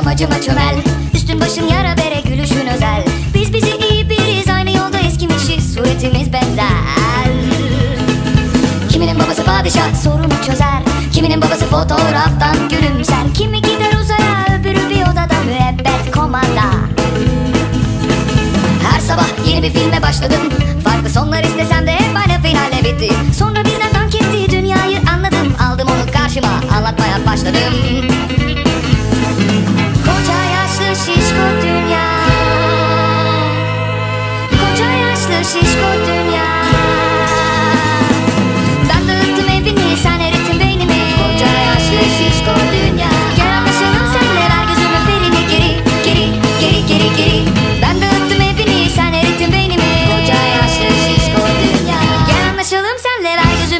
saçıma çömel. Üstün başım yara bere gülüşün özel. Biz bizi iyi biriz aynı yolda eskimişiz. Suretimiz benzer. Kiminin babası padişah sorunu çözer. Kiminin babası fotoğraftan gülümser. Kimi gider uzaya öbürü bir odada müebbet komanda Her sabah yeni bir filme başladım. Farklı sonlar istesem de hep aynı finalle bitti Sonra birden dank etti dünyayı anladım. Aldım onu karşıma anlatmaya başladım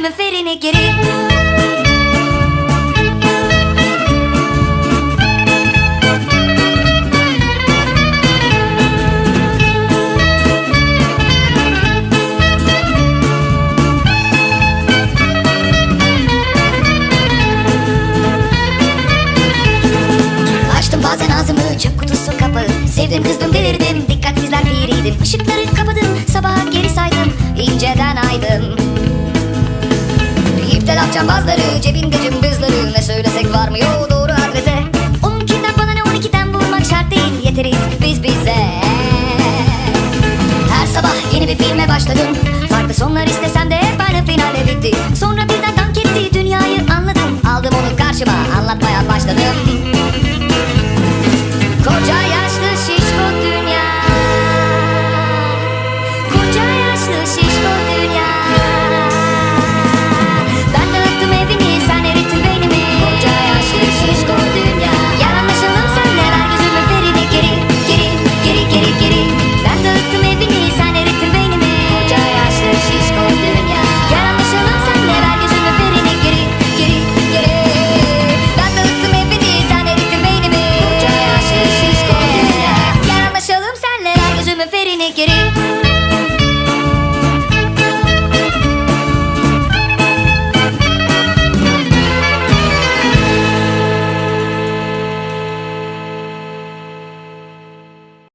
ver gözümü ferini geri. Açtım bazen ağzımı çöp kutusu kapı. Sevdim kızdım Laf cambazları cebimde cımbızları. Ne söylesek varmıyor doğru adrese. Onunkinden bana ne 12'den vurmak şart değil. Yeteriz biz bize. Her sabah yeni bir filme başladım. Farklı sonlar istesem de hep aynı finalle bitti. Sonra birden dank etti dünyayı anladım. Aldım onu karşıma anlatmaya başladım